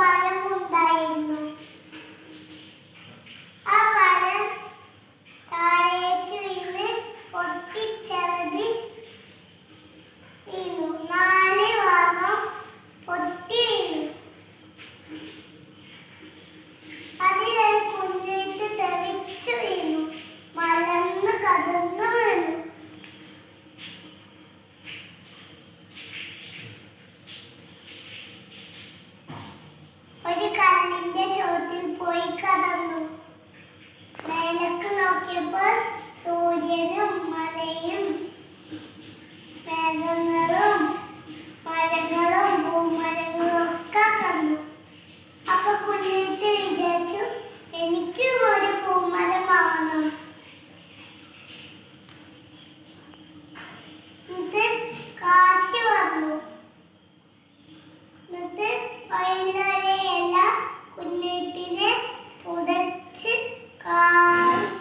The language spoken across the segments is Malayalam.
ഭാരമുണ്ടായിരുന്നു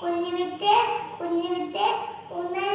കുഞ്ഞുവിത്ത് കുഞ്ഞുവിത്ത് ഒന്ന്